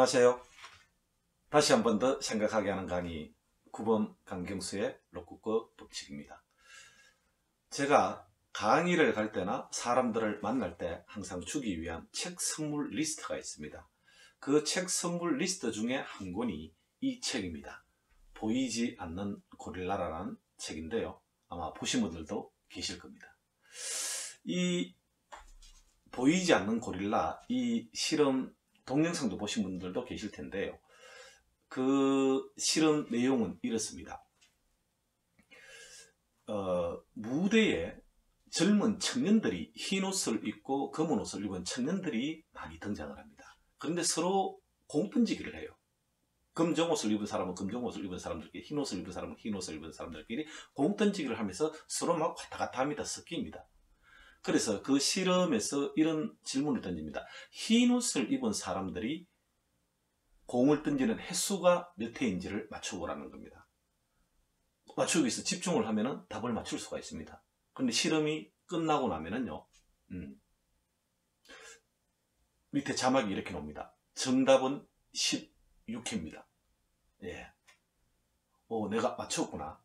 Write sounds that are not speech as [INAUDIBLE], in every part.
안녕하세요. 다시 한 번 더 생각하게 하는 강의 9번 강경수의 로쿠꺼 법칙입니다. 제가 강의를 갈 때나 사람들을 만날 때 항상 주기 위한 책 선물 리스트가 있습니다. 그 책 선물 리스트 중에 한 권이 이 책입니다. 보이지 않는 고릴라라는 책인데요. 아마 보신 분들도 계실 겁니다. 이 보이지 않는 고릴라 이 실험 동영상도 보신 분들도 계실 텐데요. 그 실험 내용은 이렇습니다. 어, 무대에 젊은 청년들이 흰 옷을 입고 검은 옷을 입은 청년들이 많이 등장을 합니다. 그런데 서로 공던지기를 해요. 검정 옷을 입은 사람은 검정 옷을 입은 사람들끼리, 흰 옷을 입은 사람은 흰 옷을 입은 사람들끼리 공던지기를 하면서 서로 막 왔다 갔다 합니다. 섞입니다. 그래서 그 실험에서 이런 질문을 던집니다. 흰 옷을 입은 사람들이 공을 던지는 횟수가 몇 회인지를 맞춰보라는 겁니다. 맞추기 위해서 집중을 하면 답을 맞출 수가 있습니다. 그런데 실험이 끝나고 나면은요, 음, 밑에 자막이 이렇게 나옵니다. 정답은 16회입니다. 예. 오, 내가 맞췄구나.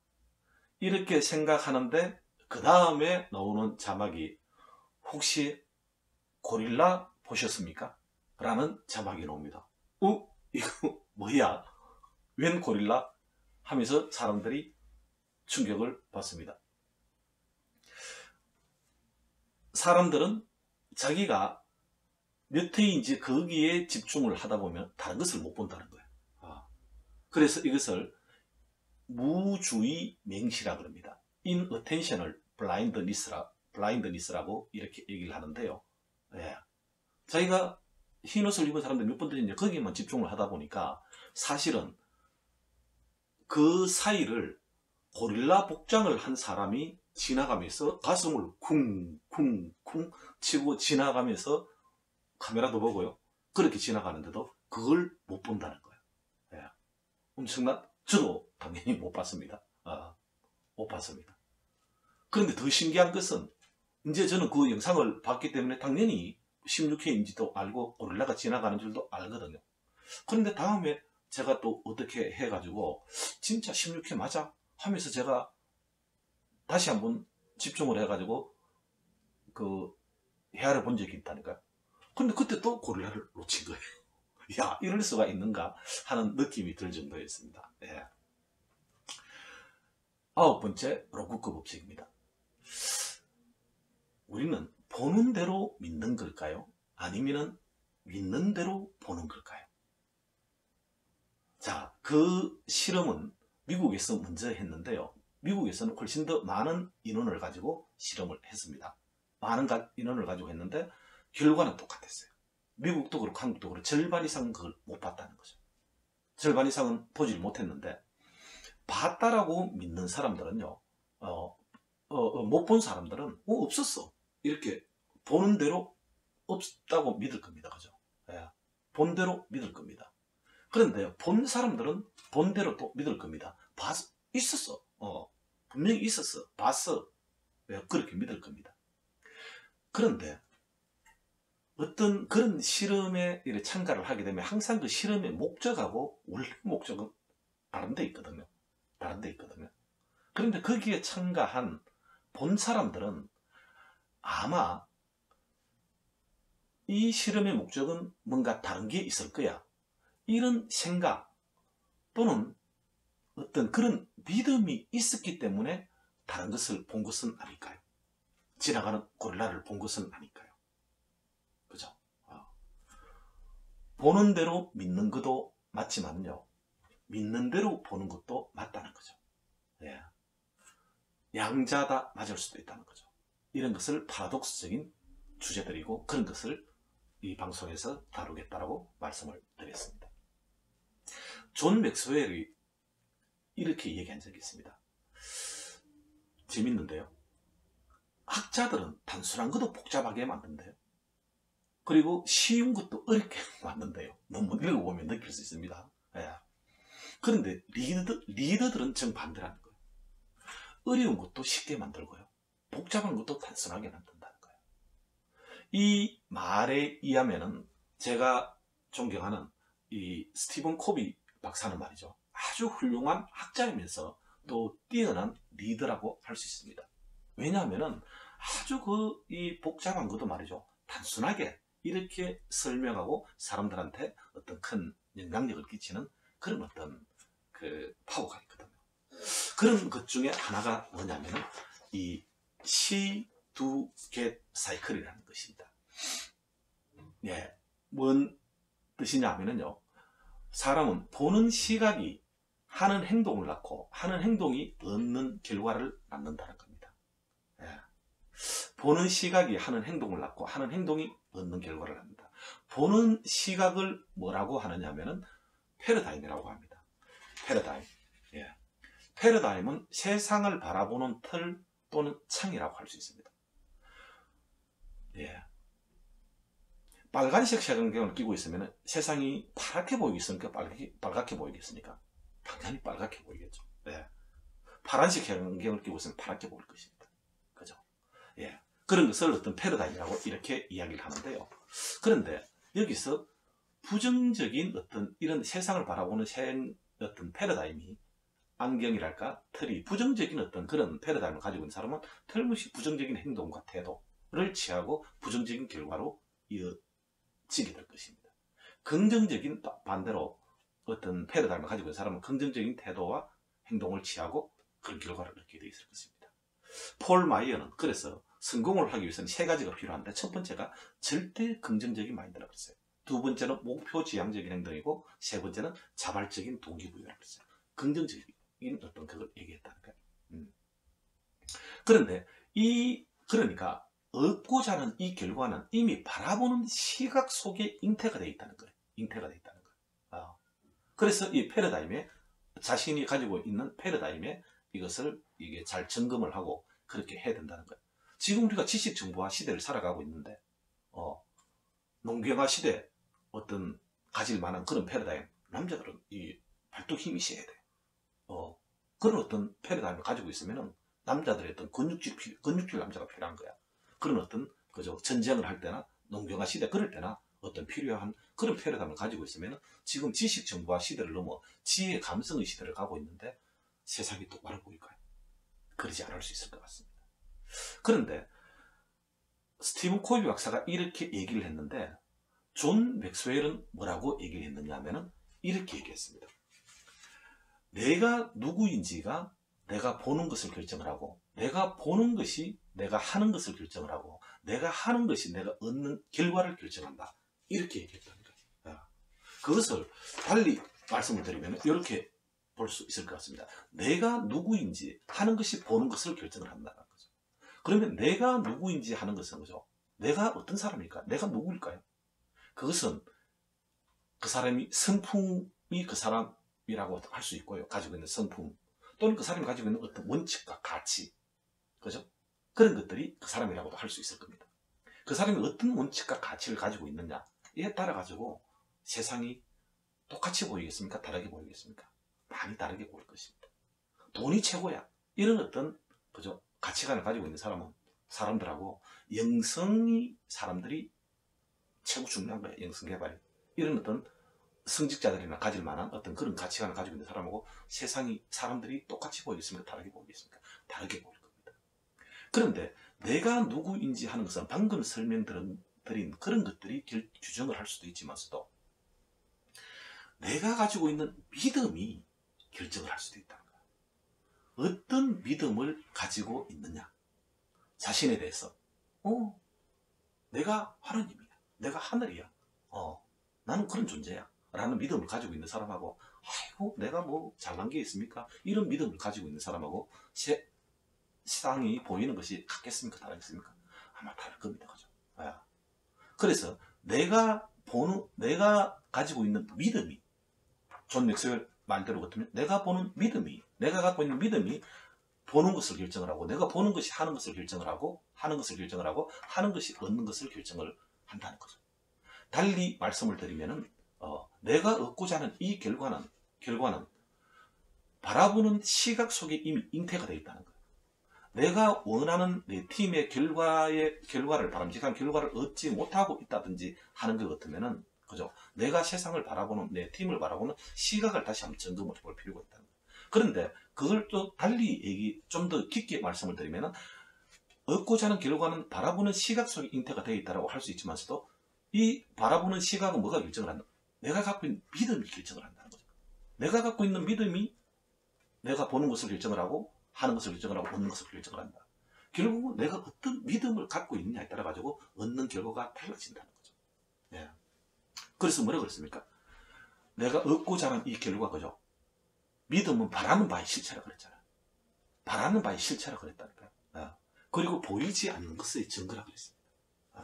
이렇게 생각하는데, 그 다음에 나오는 자막이 혹시 고릴라 보셨습니까? 라는 자막이 나옵니다. 어? 이거 [LAUGHS] 뭐야? 웬 고릴라? 하면서 사람들이 충격을 받습니다. 사람들은 자기가 몇 회인지 거기에 집중을 하다 보면 다른 것을 못 본다는 거예요. 아. 그래서 이것을 무주의 맹시라 그럽니다. inattentional blindness라, blindness라고 이렇게 얘기를 하는데요. 예. 자기가 흰 옷을 입은 사람들 몇 번 들렸냐 거기만 집중을 하다 보니까 사실은 그 사이를 고릴라 복장을 한 사람이 지나가면서 가슴을 쿵쿵쿵 치고 지나가면서 카메라도 보고요. 그렇게 지나가는데도 그걸 못 본다는 거예요. 예. 엄청난, 저도 당연히 못 봤습니다. 아, 못 봤습니다. 그런데 더 신기한 것은 이제 저는 그 영상을 봤기 때문에 당연히 16회인지도 알고 고릴라가 지나가는 줄도 알거든요. 그런데 다음에 제가 또 어떻게 해가지고 진짜 16회 맞아? 하면서 제가 다시 한번 집중을 해가지고 그 헤아려 본 적이 있다니까요. 근데 그때 또 고릴라를 놓친 거예요. [LAUGHS] 야, 이럴 수가 있는가 하는 느낌이 들 정도였습니다. 예. 아홉 번째 로쿠크 법칙입니다. 우리는 보는 대로 믿는 걸까요? 아니면 믿는 대로 보는 걸까요? 자, 그 실험은 미국에서 먼저 했는데요. 미국에서는 훨씬 더 많은 인원을 가지고 실험을 했습니다. 많은 인원을 가지고 했는데 결과는 똑같았어요. 미국도 그렇고 한국도 그렇고 절반 이상은 그걸 못 봤다는 거죠. 절반 이상은 보질 못했는데 봤다라고 믿는 사람들은요. 어, 어, 어, 못 본 사람들은 어, 없었어. 이렇게 보는 대로 없다고 믿을 겁니다. 그죠? 예. 본 대로 믿을 겁니다. 그런데 본 사람들은 본 대로 또 믿을 겁니다. 봤, 있었어. 어, 분명히 있었어. 봤어. 왜 그렇게 믿을 겁니다. 그런데 어떤 그런 실험에 참가를 하게 되면 항상 그 실험의 목적하고 원래 목적은 다른 데 있거든요. 다른 데 있거든요. 그런데 거기에 참가한 본 사람들은 아마 이 실험의 목적은 뭔가 다른 게 있을 거야. 이런 생각 또는 어떤 그런 믿음이 있었기 때문에 다른 것을 본 것은 아닐까요? 지나가는 고릴라를 본 것은 아닐까요? 그죠? 어. 보는 대로 믿는 것도 맞지만요. 믿는 대로 보는 것도 맞다는 거죠. 예. 양자다 맞을 수도 있다는 거죠. 이런 것을 파라독스적인 주제들이고 그런 것을 이 방송에서 다루겠다라고 말씀을 드렸습니다. 존 맥스웰이 이렇게 얘기한 적이 있습니다. 재밌는데요. 학자들은 단순한 것도 복잡하게 만든대요. 그리고 쉬운 것도 어렵게 [LAUGHS] 만든대요. 논문 읽어보면 느낄 수 있습니다. 예. 그런데 리더, 리더들은 정반대라는. 어려운 것도 쉽게 만들고요. 복잡한 것도 단순하게 만든다는 거예요. 이 말에 의하면은 제가 존경하는 이 스티븐 코비 박사는 말이죠. 아주 훌륭한 학자이면서 또 뛰어난 리더라고 할 수 있습니다. 왜냐하면은 아주 그 이 복잡한 것도 말이죠. 단순하게 이렇게 설명하고 사람들한테 어떤 큰 영향력을 끼치는 그런 어떤 그 파워가 있거든요. 그런 것 중에 하나가 뭐냐면은 이 get 사이클이라는 것입니다. 예. 뭔 뜻이냐면은요. 사람은 보는 시각이 하는 행동을 낳고 하는 행동이 얻는 결과를 낳는다는 겁니다. 예. 보는 시각이 하는 행동을 낳고 하는 행동이 얻는 결과를 낳는다. 보는 시각을 뭐라고 하느냐 하면은 패러다임이라고 합니다. 패러다임. 예. 패러다임은 세상을 바라보는 틀 또는 창이라고 할 수 있습니다. 예. 빨간색 색안경을 끼고 있으면 세상이 파랗게 보이겠습니까? 빨갛게, 빨갛게 보이겠습니까? 당연히 빨갛게 보이겠죠. 예. 파란색 안경을 끼고 있으면 파랗게 보일 것입니다. 그죠? 예. 그런 것을 어떤 패러다임이라고 이렇게 이야기를 하는데요. 그런데 여기서 부정적인 어떤 이런 세상을 바라보는 생, 어떤 패러다임이 안경이랄까 틀이 부정적인 어떤 그런 패러다임을 가지고 있는 사람은 틀림없이 부정적인 행동과 태도를 취하고 부정적인 결과로 이어지게 될 것입니다. 긍정적인 반대로 어떤 패러다임을 가지고 있는 사람은 긍정적인 태도와 행동을 취하고 그런 결과를 얻게 되어 있을 것입니다. 폴 마이어는 그래서 성공을 하기 위해서는 세 가지가 필요한데 첫 번째가 절대 긍정적인 마인드라고 했어요. 두 번째는 목표 지향적인 행동이고 세 번째는 자발적인 동기부여라고 했어요. 긍정적인 어떤 그걸 얘기했다는 거예요. 음. 그런데 이 그러니까 얻고자 하는 이 결과는 이미 바라보는 시각 속에 잉태가 되어 있다는 거예요. 잉태가 되어 있다는 거예요. 아. 그래서 이 패러다임에 자신이 가지고 있는 패러다임에 이것을 이게 잘 점검을 하고 그렇게 해야 된다는 거예요. 지금 우리가 지식 정보화 시대를 살아가고 있는데 어, 농경화 시대 어떤 가질 만한 그런 패러다임 남자들은 이 발톱 힘이 세야 돼. 어, 그런 어떤 패러다임을 가지고 있으면은 남자들의 어떤 근육질, 근육질 남자가 필요한 거야. 그런 어떤, 그죠, 전쟁을 할 때나 농경화 시대 그럴 때나 어떤 필요한 그런 패러다임을 가지고 있으면은 지금 지식 정보화 시대를 넘어 지혜 감성의 시대를 가고 있는데 세상이 똑바로 보일까요? 그러지 않을 수 있을 것 같습니다. 그런데 스티븐 코비 박사가 이렇게 얘기를 했는데 존 맥스웰은 뭐라고 얘기를 했느냐 하면은 이렇게 얘기했습니다. 내가 누구인지가 내가 보는 것을 결정을 하고 내가 보는 것이 내가 하는 것을 결정을 하고 내가 하는 것이 내가 얻는 결과를 결정한다. 이렇게 얘기했다는 거예요. 그것을 달리 말씀을 드리면 이렇게 볼 수 있을 것 같습니다. 내가 누구인지 하는 것이 보는 것을 결정을 한다는 거죠. 그러면 내가 누구인지 하는 것은 거죠. 내가 어떤 사람일까? 내가 누구일까요? 그것은 그 사람이 성품이 그 사람 이라고 할 수 있고요. 가지고 있는 성품. 또는 그 사람이 가지고 있는 어떤 원칙과 가치. 그죠? 그런 것들이 그 사람이라고도 할 수 있을 겁니다. 그 사람이 어떤 원칙과 가치를 가지고 있느냐에 따라 가지고 세상이 똑같이 보이겠습니까? 다르게 보이겠습니까? 많이 다르게 보일 것입니다. 돈이 최고야. 이런 어떤 그죠? 가치관을 가지고 있는 사람은 사람들하고 영성이 사람들이 최고 중요한 거예요. 영성 개발이. 이런 어떤 성직자들이나 가질 만한 어떤 그런 가치관을 가지고 있는 사람하고 세상이 사람들이 똑같이 보이겠습니까? 다르게 보이겠습니까? 다르게 보일 겁니다. 그런데 내가 누구인지 하는 것은 방금 설명드린 그런 것들이 규정을 할 수도 있지만서도 내가 가지고 있는 믿음이 결정을 할 수도 있다는 거야. 어떤 믿음을 가지고 있느냐. 자신에 대해서. 어, 내가 하나님이야. 내가 하늘이야. 어, 나는 그런 존재야. 라는 믿음을 가지고 있는 사람하고, 아이고, 내가 뭐 잘난 게 있습니까? 이런 믿음을 가지고 있는 사람하고, 세, 세상이 보이는 것이 같겠습니까? 다르겠습니까? 아마 다를 겁니다. 그죠? 아. 그래서 내가 보는, 내가 가지고 있는 믿음이, 존 맥스웰 말대로 같으면 내가 보는 믿음이, 내가 갖고 있는 믿음이 보는 것을 결정을 하고, 내가 보는 것이 하는 것을 결정을 하고, 하는 것을 결정을 하고, 하는 것이 얻는 것을 결정을 한다는 거죠. 달리 말씀을 드리면은, 어, 내가 얻고자 하는 이 결과는, 결과는 바라보는 시각 속에 이미 잉태가 되어 있다는 거예요. 내가 원하는 내 팀의 결과의, 결과를, 바람직한 결과를 얻지 못하고 있다든지 하는 것 같으면은 그죠? 내가 세상을 바라보는, 내 팀을 바라보는 시각을 다시 한번 점검을 해볼 필요가 있다는 거예요. 그런데 그걸 또 달리 얘기, 좀 더 깊게 말씀을 드리면은, 얻고자 하는 결과는 바라보는 시각 속에 잉태가 되어 있다고 할 수 있지만서도, 이 바라보는 시각은 뭐가 결정을 한다? 내가 갖고 있는 믿음이 결정을 한다는 거죠. 내가 갖고 있는 믿음이 내가 보는 것을 결정을 하고, 하는 것을 결정을 하고, 얻는 것을 결정을 한다. 결국은 내가 어떤 믿음을 갖고 있느냐에 따라 가지고 얻는 결과가 달라진다는 거죠. 예. 그래서 뭐라 그랬습니까? 내가 얻고자 하는 이 결과 그죠? 믿음은 바라는 바의 실체라 그랬잖아요. 바라는 바의 실체라 그랬다니까요. 예. 그리고 보이지 않는 것의 증거라 그랬습니다. 예.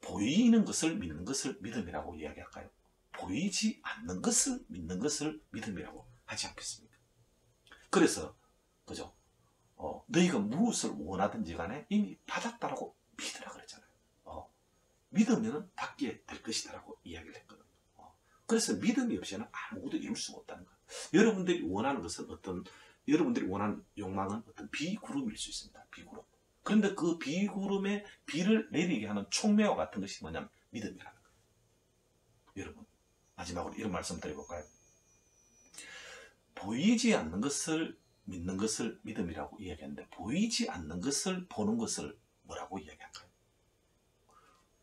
보이는 것을 믿는 것을 믿음이라고 이야기할까요? 보이지 않는 것을 믿는 것을 믿음이라고 하지 않겠습니까? 그래서 그죠? 어, 너희가 무엇을 원하든지 간에 이미 받았다라고 믿으라 그랬잖아요. 어, 믿으면 받게 될 것이다라고 이야기를 했거든요. 어, 그래서 믿음이 없이는 아무것도 이룰 수가 없다는 거예요. 여러분들이 원하는 것은 어떤, 여러분들이 원하는 욕망은 어떤 비구름일 수 있습니다. 비구름. 그런데 그 비구름에 비를 내리게 하는 촉매와 같은 것이 뭐냐면 믿음이라는 거예요. 여러분, 마지막으로 이런 말씀 드려볼까요? 보이지 않는 것을 믿는 것을 믿음이라고 이야기하는데 보이지 않는 것을 보는 것을 뭐라고 이야기할까요?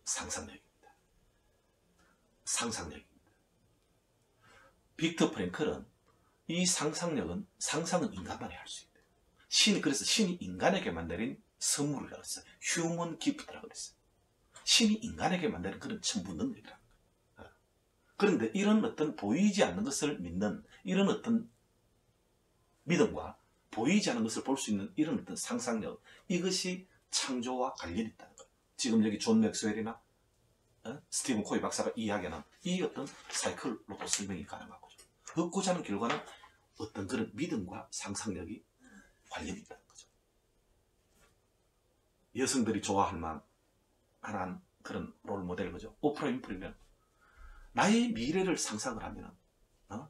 상상력입니다. 상상력입니다. 빅터 프랭클은 이 상상력은 상상은 인간만이 할 수 있대요. 신이 그래서 신이 인간에게 만드는 선물이라고 했어요. 휴먼 기프트라고 그랬어요. 신이 인간에게 만드는 그런 천부 능력이라는 거예요. 그런데 이런 어떤 보이지 않는 것을 믿는 이런 어떤 믿음과 보이지 않는 것을 볼 수 있는 이런 어떤 상상력 이것이 창조와 관련이 있다는 거예요. 지금 여기 존 맥스웰이나 어? 스티븐 코이 박사가 이야기하는 이 어떤 사이클로도 설명이 가능한 거죠. 얻고자 하는 결과는 어떤 그런 믿음과 상상력이 관련이 있다는 거죠. 여성들이 좋아할 만한 그런 롤 모델 거죠. 오프라 윈프리면 나의 미래를 상상을 하면은 어?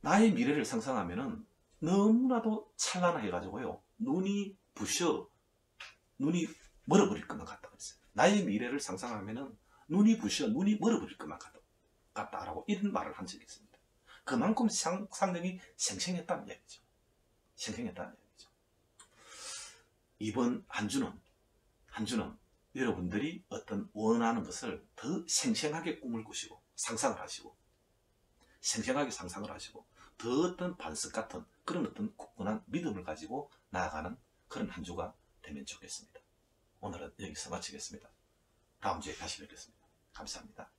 나의 미래를 상상하면은 너무나도 찬란해 가지고요. 눈이 부셔, 눈이 멀어버릴 것만 같다 그랬어요. 나의 미래를 상상하면은 눈이 부셔, 눈이 멀어버릴 것만 같다, 같다라고 이런 말을 한 적이 있습니다. 그만큼 상상력이 생생했다는 얘기죠. 생생했다는 얘기죠. 이번 한 주는, 한 주는 여러분들이 어떤 원하는 것을 더 생생하게 꿈을 꾸시고, 상상을 하시고, 생생하게 상상을 하시고 더 어떤 반석 같은 그런 어떤 굳건한 믿음을 가지고 나아가는 그런 한 주가 되면 좋겠습니다. 오늘은 여기서 마치겠습니다. 다음 주에 다시 뵙겠습니다. 감사합니다.